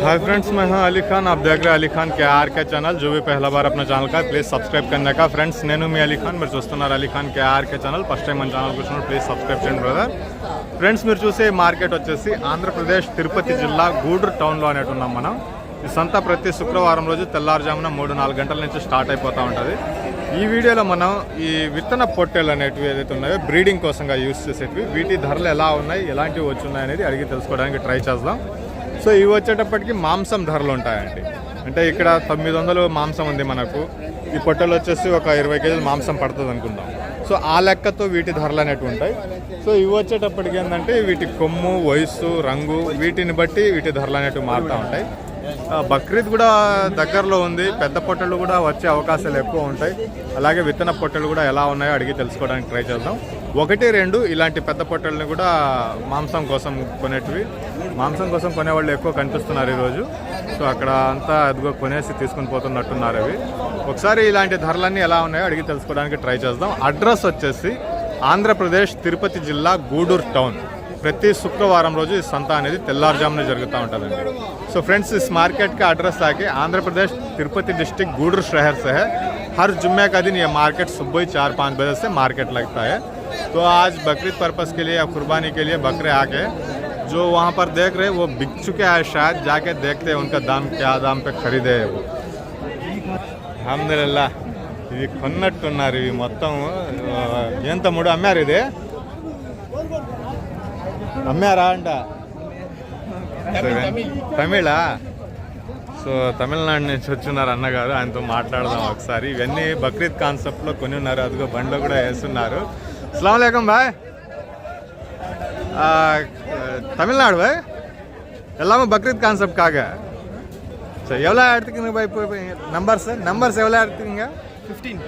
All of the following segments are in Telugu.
हाय फ्रेंड्स मैं हूं अली खान आप देख रहे हैं अली खान के आर के चैनल जो भी पहला बार अपना ఛానల్ का ప్లీజ్ సబ్స్క్రైబ్ करने का ఫ్రెండ్స్ నేను మీ అలీ ఖాన్ మీరు చూస్తున్నారు Ali Khan K R K channel first time మన ఛానల్ కూర్చున్నారు ప్లీజ్ సబ్స్క్రైబ్ చేయండి బ్రదర్ ఫ్రెండ్స్ మీరు చూసే మార్కెట్ వచ్చేసి ఆంధ్రప్రదేశ్ తిరుపతి జిల్లా గూడూరు టౌన్లో అనేటు ఉన్నాం మనం ఈ సంత ప్రతి శుక్రవారం రోజు తెల్లారుజామున మూడు నాలుగు గంటల నుంచి స్టార్ట్ అయిపోతూ ఉంటుంది ఈ వీడియోలో మనం ఈ విత్తన పొట్టెలు అనేటివి ఏదైతే ఉన్నాయో బ్రీడింగ్ కోసంగా యూస్ చేసేటివి వీటి ధరలు ఎలా ఉన్నాయి ఎలాంటివి వచ్చి ఉన్నాయి అనేది అడిగి తెలుసుకోవడానికి ట్రై చేద్దాం సో ఇవి వచ్చేటప్పటికి మాంసం ధరలు ఉంటాయండి. అంటే ఇక్కడ తొమ్మిది వందలు మాంసం ఉంది మనకు. ఈ పొట్టలు వచ్చేసి ఒక ఇరవై కేజీలు మాంసం పడుతుంది అనుకుందాం సో ఆ లెక్కతో వీటి ధరలు అనేవి ఉంటాయి. సో ఇవి వచ్చేటప్పటికి ఏంటంటే వీటి కొమ్ము వయస్సు రంగు వీటిని బట్టి వీటి ధరలు అనేవి మారుతూ ఉంటాయి. బక్రీద్ కూడా దగ్గరలో ఉంది. పెద్ద పొట్టలు కూడా వచ్చే అవకాశాలు ఎక్కువ ఉంటాయి. అలాగే విత్తన పొట్టలు కూడా ఎలా ఉన్నాయో అడిగి తెలుసుకోవడానికి ట్రై చేద్దాం. ఒకటి రెండు ఇలాంటి పెద్ద పొట్టలని కూడా మాంసం కోసం కొనేటివి. మాంసం కోసం కొనేవాళ్ళు ఎక్కువ కనిపిస్తున్నారు ఈరోజు సో అక్కడ అంతా అదిగో కొనేసి తీసుకుని పోతున్నట్టున్నారు అవి ఒకసారి ఇలాంటి ధరలన్నీ ఎలా ఉన్నాయో అడిగి తెలుసుకోవడానికి ట్రై చేద్దాం అడ్రస్ వచ్చేసి ఆంధ్రప్రదేశ్ తిరుపతి జిల్లా గూడూరు టౌన్ ప్రతి శుక్రవారం రోజు ఈ సంత అనేది తెల్లారుజామున జరుగుతూ ఉంటుందండి సో फ्रेंड्स इस मार्केट का एड्रेस आके आंध्र प्रदेश तिरुपति डिस्ट्रिक्ट गूडर शहर से है हर जुम्मे का दिन ये मार्केट सुबह ही चार पाँच बजे से मार्केट लगता है तो आज बकरीद पर्पज़ के लिए या कुर्बानी के लिए बकरे आके जो वहाँ पर देख रहे हैं वो बिक चुके हैं शायद जाके देखते हैं उनका दाम क्या दाम पे खरीदे है वो అల్హమ్దుల్లా ఇవి కొన్నట్టున్నారు ఇవి మొత్తం ఆ, ఏం తమ్ముడు అమ్మారు ఇది అమ్మారా అంట తమిళా సో తమిళనాడు నుంచి వచ్చిన్నారు అన్నగారు ఆయనతో మాట్లాడదాం ఒకసారి ఇవన్నీ బక్రీద్ కాన్సెప్ట్లో కొని ఉన్నారు అదిగో బండ్లో కూడా వేస్తున్నారు అస్సలం బాయ్ తమిళనాడు బాయ్ எல்லாமே பக்ரீத் கான்செப்ட்காக சரி எவ்வளோ எடுத்துக்கீங்க பாய் இப்போ நம்பர்ஸ் நம்பர்ஸ் எவ்வளோ எடுத்துக்கீங்க ఫిఫ్టీన్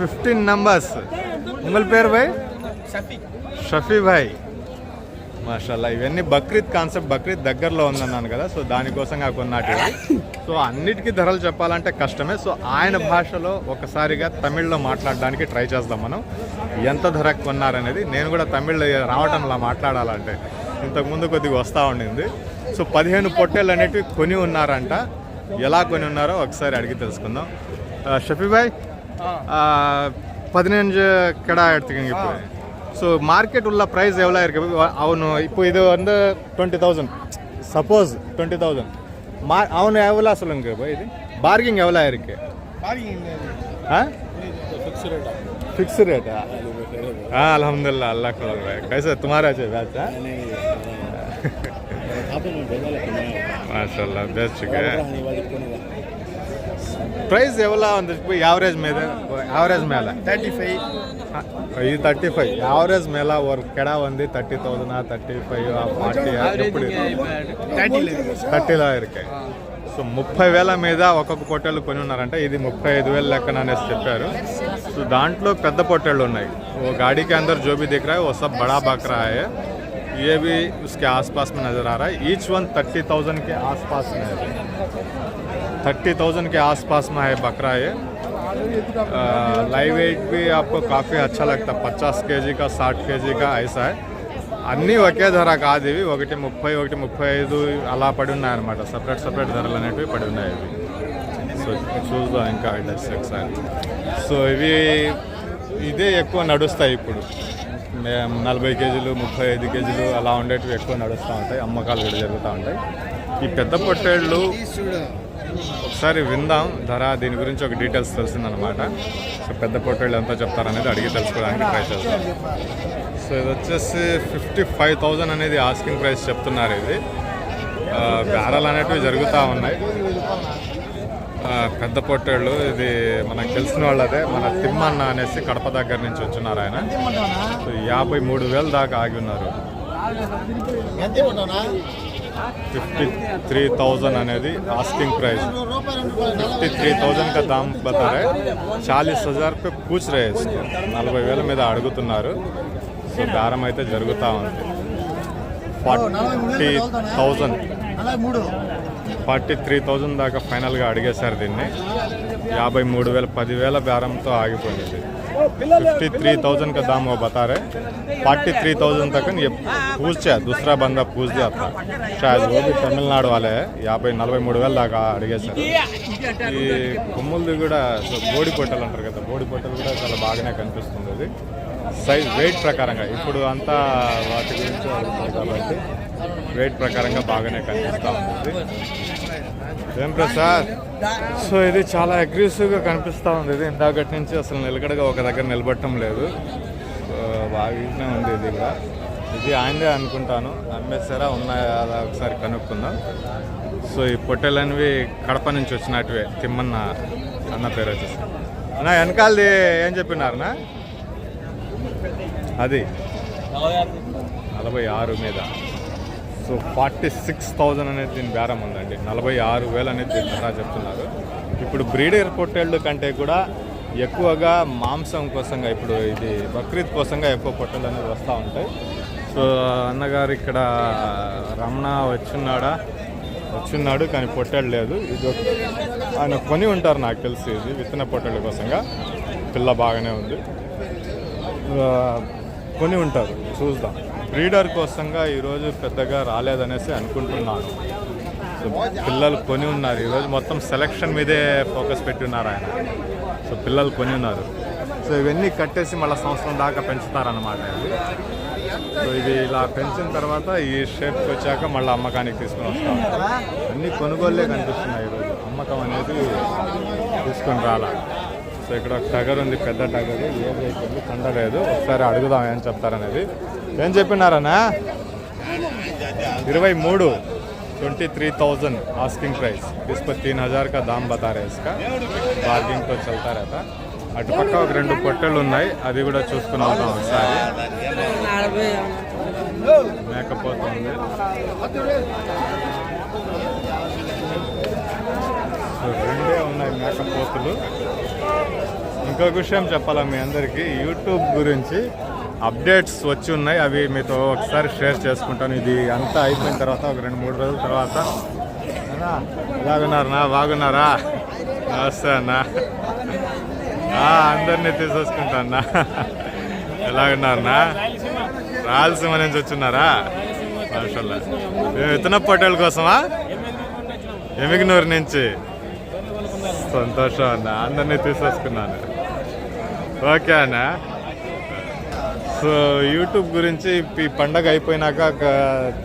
ఫిఫ్టీన్ నంబర్స్ ఉంగల్ పేరు భాయ్ షఫీ భాయ్ మాషాల్లా ఇవన్నీ బక్రీద్ కాన్సెప్ట్ బక్రీద్ దగ్గరలో ఉందన్నాను కదా సో దానికోసంగా కొన్నాటి సో అన్నిటికీ ధరలు చెప్పాలంటే కష్టమే సో ఆయన భాషలో ఒకసారిగా తమిళ్లో మాట్లాడడానికి ట్రై చేద్దాం మనం ఎంత ధరకు కొన్నారనేది నేను కూడా తమిళ్ రావటంలా మాట్లాడాలంటే ఇంతకుముందు కొద్దిగా వస్తూ ఉండింది. సో పదిహేను పొట్టేళ్ళు అనేవి కొని ఉన్నారంట. ఎలా కొని ఉన్నారో ఒకసారి అడిగి తెలుసుకుందాం. షఫీబాయ్ పదిహేను కెడా ఎడుతుంది ఇప్పుడు? సో మార్కెట్ ఉన్న ప్రైస్ ఎవరో ఇరుక? అవును ఇప్పుడు ఇది వందో twenty thousand. Suppose twenty thousand. మా అవును ఎవరు అసలు ఇది? బార్గింగ్ ఎవరో ఇరుక? ఫిక్స్ రేటా? అలహమ్దుల్లా అల్లా కలర్ కైసా తుమారా చే ಮಾಶಲ್ಲ బెస్ట్ ಪ್ರೈಸ್ ಎವಲ್ಲ ఉంది? యావరేజ్ ಮೇಲೆ ಯಾವ್ರೇಜ್ ಮೇಲೆ ತರ್ಟಿ ಫೈವ್ ఈ థర్టీ ఫైవ్. యావరేజ్ మేళా వర్క్ కెడా ఉంది? Thirty thousand thirty five forty ఎప్పుడు థర్టీలో ఇరికాయి సో ముప్పై వేల మీద ఒక్కొక్క పొట్టేళ్ళు కొని ఉన్నారంటే. ఇది ముప్పై ఐదు వేల లెక్కన అనేసి చెప్పారు. సో దాంట్లో పెద్ద పొట్టేళ్ళు ఉన్నాయి. ఓ గాడికి అందరు జోబీ దగ్గర ఓ సబ్ బడా బక్రా అయ్యే ये भी उसके आसपास में नज़र आ रहा है ईच वन थर्टी थाउजेंड के आसपास में है थर्टी थाउजेंड के आसपास में है बकरा ये लाइव वेट भी आपको काफ़ी अच्छा लगता है पचास के जी का साठ के जी का ऐसा है అన్నీ ఒకే ధర కాదు ఇవి ఒకటి ముప్పై ఒకటి ముప్పై ఐదు అలా పడి ఉన్నాయి అనమాట సపరేట్ సపరేట్ ధరలు అనేటివి పడి ఉన్నాయి ఇవి సో చూద్దాం ఇంకా డస్ ఒకసారి సో ఇవి ఇదే ఎక్కువ నడుస్తాయి ఇప్పుడు మే- నలభై కేజీలు ముప్పై ఐదు కేజీలు అలా ఉండేటివి ఎక్కువ నడుస్తూ ఉంటాయి. అమ్మకాలు కూడా జరుగుతూ ఉంటాయి. ఈ పెద్ద పొట్టేళ్ళు ఒకసారి విందాం. ధర దీని గురించి ఒక డీటెయిల్స్ తెలిసిందనమాట సో పెద్ద పొట్టేళ్ళు ఎంత చెప్తారనేది అడిగి తెలుసుకోవడానికి ట్రై చేస్తాం సో ఇది వచ్చేసి ఫిఫ్టీ ఫైవ్ థౌజండ్ అనేది ఆస్కింగ్ ప్రైస్ చెప్తున్నారు ఇది. బ్యారల్ అనేటివి జరుగుతూ ఉన్నాయి. పెద్ద పొట్టేళ్ళు ఇది మనకు తెలిసిన వాళ్ళదే మన తిమ్మన్న అనేసి కడప దగ్గర నుంచి వచ్చినారు ఆయన సో యాభై మూడు వేలు దాకా ఆగి ఉన్నారు ఎంత ఇవ్వటోనా फिफ्टी थ्री थाउजेंड అనేది asking price fifty three thousand का दाम बता रहे चालीस हजार पे पूछ रहे हैं इसको నలభై వేల మీద అడుగుతున్నారు సో బేరం అయితే జరుగుతూ ఉంది ఫార్టీ థౌజండ్ నలభై మూడు ఫార్టీ త్రీ థౌజండ్ దాకా ఫైనల్గా అడిగేశారు దీన్ని యాభై మూడు వేల పదివేల బేరంతో ఆగిపోయింది फिफ्टी थ्री थाउजेंड का दाम वो बता रहे फोर्टी थ्री थाउजेंड तक ये पूछे दूसरा बंदा पूछ दिया था शायद वो भी తమిళనాడు వాళ్ళే యాభై నలభై మూడు వేల దాకా అడిగేశారు ఈ కొమ్ములది కూడా సో బోడి పొట్టలు అంటారు కదా బోడి పొట్టలు కూడా చాలా బాగానే కనిపిస్తుంది అది సైజ్ వెయిట్ ప్రకారంగా ఇప్పుడు అంతా వాటి గురించి అడుగుతారు కాబట్టి వెయిట్ ప్రకారంగా బాగానే కనిపిస్తూ ఉంటుంది ఏం ప్రసాద్ సో ఇది చాలా అగ్రెసివ్గా కనిపిస్తూ ఉంది. ఇది ఇందాకటి నుంచి అసలు నిలకడగా ఒక దగ్గర నిలబట్టడం లేదు. సో బాగానే ఉంది ఇది కూడా. ఇది ఆయనదే అనుకుంటాను. అమ్మేసారా ఉన్నాయా అలా ఒకసారి కనుక్కుందాం. సో ఈ పొట్టెలనేవి కడప నుంచి వచ్చినట్టువే. తిమ్మన్న అన్న పేరు వచ్చేసి. అన్న వెనకాలది ఏం చెప్పినారనా అది. నలభై ఆరు మీద. సో ఫార్టీ సిక్స్ థౌజండ్ అనేది దీని బేరం ఉందండి. నలభై ఆరు వేలు అనేది దీని ధర చెప్తున్నారు. ఇప్పుడు బ్రీడర్ పొట్టేళ్ళు కంటే కూడా ఎక్కువగా మాంసం కోసంగా ఇప్పుడు ఇది బక్రీద్ కోసంగా ఎక్కువ పొట్టేళ్ళు అనేది వస్తూ ఉంటాయి. సో అన్నగారు ఇక్కడ రమణ వచ్చున్నాడా? వచ్చున్నాడు కానీ పొట్టేళ్ళు లేదు. ఇది ఆయన కొని ఉంటారు నాకు తెలిసి ఇది విత్తన పొట్టేళ్ళ కోసంగా. పిల్ల బాగానే ఉంది. కొని ఉంటారు. చూద్దాం. రీడర్ కోసంగా ఈరోజు పెద్దగా రాలేదనేసి అనుకుంటున్నాను. సో పిల్లలు కొని ఉన్నారు. ఈరోజు మొత్తం సెలక్షన్ మీదే ఫోకస్ పెట్టి ఉన్నారు ఆయన. సో పిల్లలు కొని ఉన్నారు. సో ఇవన్నీ కట్టేసి మళ్ళీ సంవత్సరం దాకా పెంచుతారన్నమాట సో ఇది ఇలా పెంచిన తర్వాత ఈ షేప్కి వచ్చాక మళ్ళీ అమ్మకానికి తీసుకొని వస్తాం. అన్ని కొనుగోళ్ళే కనిపిస్తున్నాయి ఈరోజు. అమ్మకం అనేది తీసుకొని రాలా. సో ఇక్కడ ఒక టగర్ ఉంది పెద్ద టగర్. ఏం అయిపోయింది కండలేదు ఒకసారి అడుగుదాం ఏం చెప్తారనేది. ఏం చెప్పినారనా इरवई mood twenty three thousand asking price इस पर तीन हज़ार का दाम बता रहे इसका बार्गिंग तो चलता रहता అటుపక్క ఒక రెండు పొట్టెలు ఉన్నాయి అది కూడా చూసుకుని వద్దాం ఒకసారి మేకపోతుంది సో రెండే ఉన్నాయి మేకపోతులు ఇంకొక విషయం చెప్పాలా మీ అందరికీ యూట్యూబ్ గురించి అప్డేట్స్ వచ్చి ఉన్నాయి. అవి మీతో ఒకసారి షేర్ చేసుకుంటాను. ఇది అంతా అయిపోయిన తర్వాత ఒక రెండు మూడు రోజుల తర్వాత. అన్నా, బాగున్నారా? నమస్తే అన్నా. అందరినీ తీసేసుకుంటానా ఎలాగున్నారనా రాయలసీమ నుంచి వచ్చిన్నారా మాషల్లా. విత్తన పటేల్ కోసమా? ఎమిగినూరు నుంచి. సంతోషం అన్న. అందరినీ తీసేసుకున్నాను. ఓకే అన్నా. సో యూట్యూబ్ గురించి ఈ పండగ అయిపోయినాక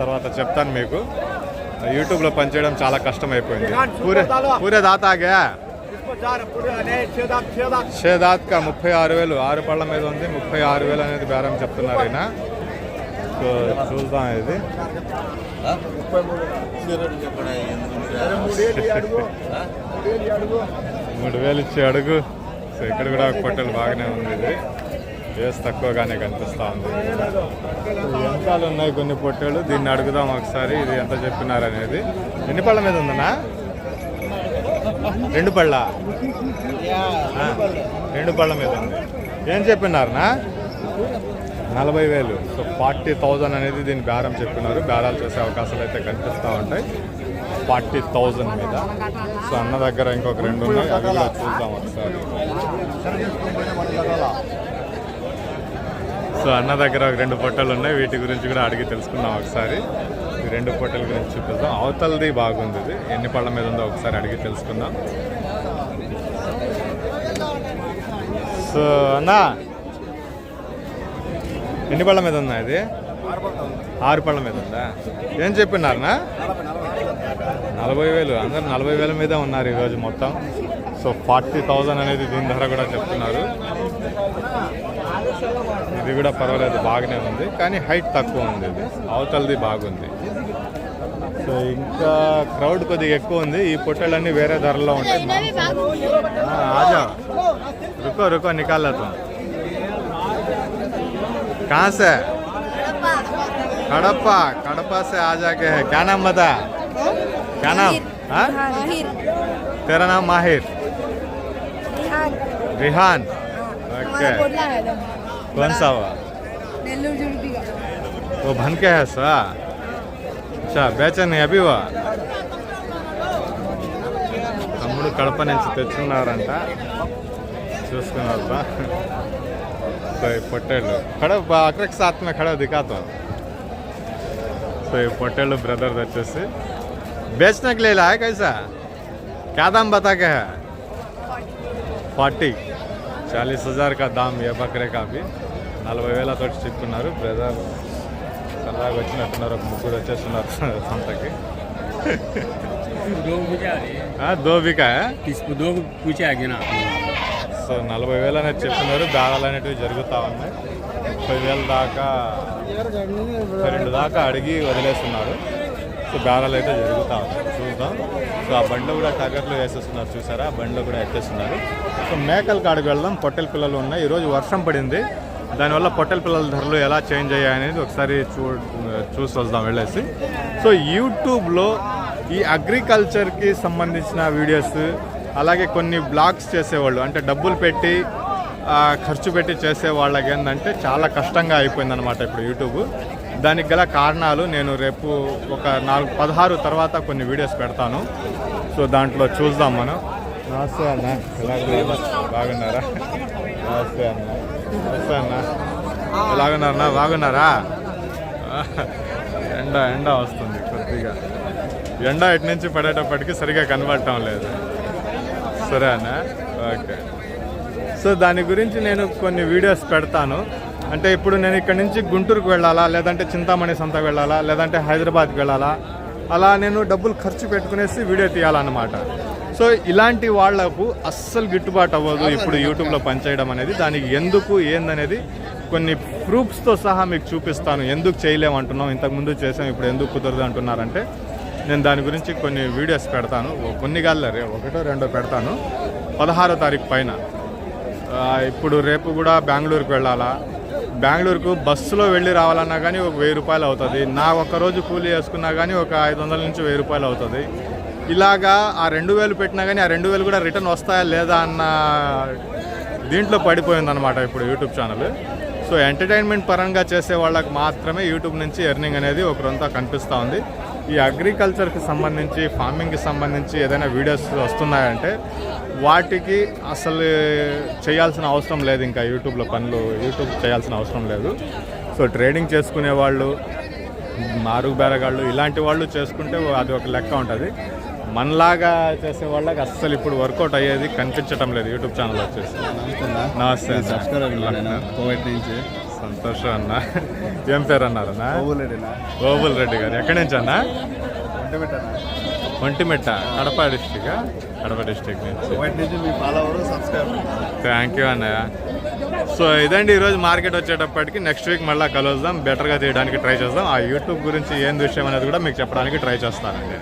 తర్వాత చెప్తాను మీకు. యూట్యూబ్లో పనిచేయడం చాలా కష్టం అయిపోయింది పూరే పూరే దాతాగా షేదాత్ కా ముప్పై ఆరు వేలు ఆరు పళ్ళ మీద ఉంది ముప్పై ఆరు వేలు అనేది బేరం చెప్తున్నారు ఆయన సో చూద్దాం ఇది. మూడు వేలు ఇచ్చి అడుగు. సో ఇక్కడ కూడా పొట్టెలు బాగానే ఉంది ఇది. వేస్ తక్కువగానే కనిపిస్తూ ఉంది. సో ఉన్నాయి కొన్ని పొట్టేలు దీన్ని అడుగుదాం ఒకసారి ఇది ఎంత చెప్పినారనేది ఎన్ని పళ్ళ మీద ఉందన్నా? రెండు పళ్ళ? రెండు పళ్ళ మీద ఉంది. ఏం చెప్పినారనా? నలభై వేలు. సో ఫార్టీ థౌజండ్ అనేది దీని బేరం చెప్పినారు. బేరాలు చేసే అవకాశాలు అయితే కనిపిస్తూ ఉంటాయి. ఫార్టీ థౌజండ్ మీద. సో అన్న దగ్గర ఇంకొక రెండు ఉన్నాయి. అవి కూడా చూద్దాం ఒకసారి. సో అన్న దగ్గర ఒక రెండు పొట్టలు ఉన్నాయి. వీటి గురించి కూడా అడిగి తెలుసుకుందాం ఒకసారి. ఈ రెండు పొట్టల గురించి చూపిద్దాం అవతలది బాగుంది ఇది. ఎన్ని పళ్ళ మీద ఉందో ఒకసారి అడిగి తెలుసుకుందాం. సో అన్నా ఎన్ని పళ్ళ మీద ఉందా ఇది? ఆరు పళ్ళ మీద ఉందా? ఏం చెప్పినారనా నలభై వేలు. అందరు నలభై వేల మీద ఉన్నారు ఈరోజు మొత్తం. సో ఫార్టీ థౌజండ్ అనేది దీని ధర కూడా చెప్తున్నారు. ఇది కూడా పర్వాలేదు బాగానే ఉంది కానీ హైట్ తక్కువ ఉంది ఇది అవతలది బాగుంది సో ఇంకా క్రౌడ్ కొద్దిగా ఎక్కువ ఉంది ఈ పొట్టెలన్నీ వేరే ధరలో ఉంటాయి हाँ, आ जाओ रुको रुको निकाल लेता हूँ कहाँ से कड़प्पा कड़प्पा से आ जाके है क्या नाम बता क्या नाम हाँ माहिर तेरा नाम माहिर रिहान रिहान ओके हमारा पोटला है तो कौन सा हुआ नेल्लूर जुड़पी का वो भन के है सा अच्छा बेचा नहीं अभी हुआ తమ్ముడు కడప నుంచి తెచ్చున్నారంట చూసుకున్నారు బా సో ఈ పొట్టేళ్ళు खड़ा अकरक साथ में खड़ा दिखाता हूँ సో ఈ పొట్టేళ్ళు బ్రదర్ వచ్చేసి बेचने के लिए लाया कैसा क्या दाम बता के है ఫార్టీ చాలీస్ హజార్ కా దామ్ ఏ బకరే కాపీ నలభై వేల తోటి చెప్తున్నారు. బ్రదర్ సరదాగా వచ్చినట్టున్నారు. ఒక ముగ్గురు వచ్చేస్తున్నారు సంతకి. దోబిక. సో నలభై వేలు అనేది చెప్తున్నారు. దారాలు అనేటివి జరుగుతూ ఉన్నాయి. ముప్పై వేల దాకా రెండు దాకా అడిగి వదిలేస్తున్నారు. సో దారాలు అయితే జరుగుతూ ఉన్నాయి. చూద్దాం. సో ఆ బండ్లు కూడా టార్గెట్లు వేసేస్తున్నారు. చూసారా? ఆ బండ్లు కూడా ఎత్తేస్తున్నారు. సో మేకలు కాడికి వెళ్దాం. పొట్టెల పిల్లలు ఉన్నాయి. ఈరోజు వర్షం పడింది. దానివల్ల పొట్టెల పిల్లల ధరలు ఎలా చేంజ్ అయ్యాయి అనేది ఒకసారి చూ చూసి వద్దాం వెళ్ళేసి. సో యూట్యూబ్లో ఈ అగ్రికల్చర్కి సంబంధించిన వీడియోస్ అలాగే కొన్ని బ్లాగ్స్ చేసేవాళ్ళు. అంటే డబ్బులు పెట్టి ఖర్చు పెట్టి చేసే వాళ్ళకి ఏంటంటే చాలా కష్టంగా అయిపోయిందనమాట ఇప్పుడు యూట్యూబ్. దానికి గల కారణాలు నేను రేపు ఒక నాలుగు పదహారు తర్వాత కొన్ని వీడియోస్ పెడతాను. సో దాంట్లో చూద్దాం మనం. నమస్తే అన్న. బాగున్నారా? నమస్తే అన్న. అన్న ఎలాగున్నారన్నా? బాగున్నారా? ఎండ ఎండ వస్తుంది కొద్దిగా. ఎండ ఇటు నుంచి పడేటప్పటికి సరిగా కనబడటం లేదు. సరే అన్న? ఓకే. సో దాని గురించి నేను కొన్ని వీడియోస్ పెడతాను. అంటే ఇప్పుడు నేను ఇక్కడ నుంచి గుంటూరుకు వెళ్ళాలా? లేదంటే చింతామణి సంతకు వెళ్ళాలా? లేదంటే హైదరాబాద్కి వెళ్ళాలా? అలా నేను డబ్బులు ఖర్చు పెట్టుకునేసి వీడియో తీయాలన్నమాట. సో ఇలాంటి వాళ్ళకు అస్సలు గిట్టుబాటు అవ్వదు ఇప్పుడు యూట్యూబ్లో పనిచేయడం అనేది. దానికి ఎందుకు ఏందనేది కొన్ని ప్రూఫ్స్తో సహా మీకు చూపిస్తాను. ఎందుకు చేయలేమంటున్నాం ఇంతకుముందు చేసాం ఇప్పుడు ఎందుకు కుదరదు అంటున్నారంటే నేను దాని గురించి కొన్ని వీడియోస్ పెడతాను. కొన్ని కాదు రే ఒకటో రెండో పెడతాను. పదహారో తారీఖు పైన. ఇప్పుడు రేపు కూడా బెంగళూరుకు వెళ్ళాలా? బెంగళూరుకు బస్సులో వెళ్ళి రావాలన్నా కానీ ఒక వెయ్యి రూపాయలు అవుతుంది. నా ఒక్క రోజు కూలీ వేసుకున్నా కానీ ఒక ఐదు వందల నుంచి వెయ్యి రూపాయలు అవుతుంది. ఇలాగా ఆ రెండు వేలు పెట్టినా కానీ ఆ రెండు వేలు కూడా రిటర్న్ వస్తాయా లేదా అన్న దీంట్లో పడిపోయింది అనమాట ఇప్పుడు యూట్యూబ్ ఛానల్. సో ఎంటర్టైన్మెంట్ పరంగా చేసే వాళ్ళకి మాత్రమే యూట్యూబ్ నుంచి ఎర్నింగ్ అనేది ఒకరంతా కనిపిస్తూ ఉంది. ఈ అగ్రికల్చర్కి సంబంధించి ఫార్మింగ్కి సంబంధించి ఏదైనా వీడియోస్ వస్తున్నాయంటే వాటికి అసలు చేయాల్సిన అవసరం లేదు ఇంకా యూట్యూబ్లో పనులు యూట్యూబ్ చేయాల్సిన అవసరం లేదు. సో ట్రేడింగ్ చేసుకునే వాళ్ళు మారు బేరగాళ్ళు ఇలాంటి వాళ్ళు చేసుకుంటే అది ఒక లెక్క ఉంటుంది. మనలాగా చేసే వాళ్ళకి అస్సలు ఇప్పుడు వర్కౌట్ అయ్యేది కనిపించటం లేదు. యూట్యూబ్ ఛానల్ వచ్చేసి. నమస్తే కోవిడ్ నుంచి. సంతోషం అన్న. ఏం పేరు అన్నారన్నా గోబుల్ రెడ్డి గారు. ఎక్కడి నుంచి అన్న? ఒంటిమిట్ట కడప డిస్టిక్ కడప డిస్టిక్ నుంచి. కోవిడ్ నుంచి మీ ఫాలోవర్ సబ్స్క్రైబర్. థ్యాంక్ యూ అన్నయ్య. సో ఇదండి ఈరోజు మార్కెట్ వచ్చేటప్పటికి నెక్స్ట్ వీక్ మళ్ళీ కలుద్దాం. బెటర్గా తీయడానికి ట్రై చేద్దాం. ఆ యూట్యూబ్ గురించి ఏం విషయం అనేది కూడా మీకు చెప్పడానికి ట్రై చేస్తానండి.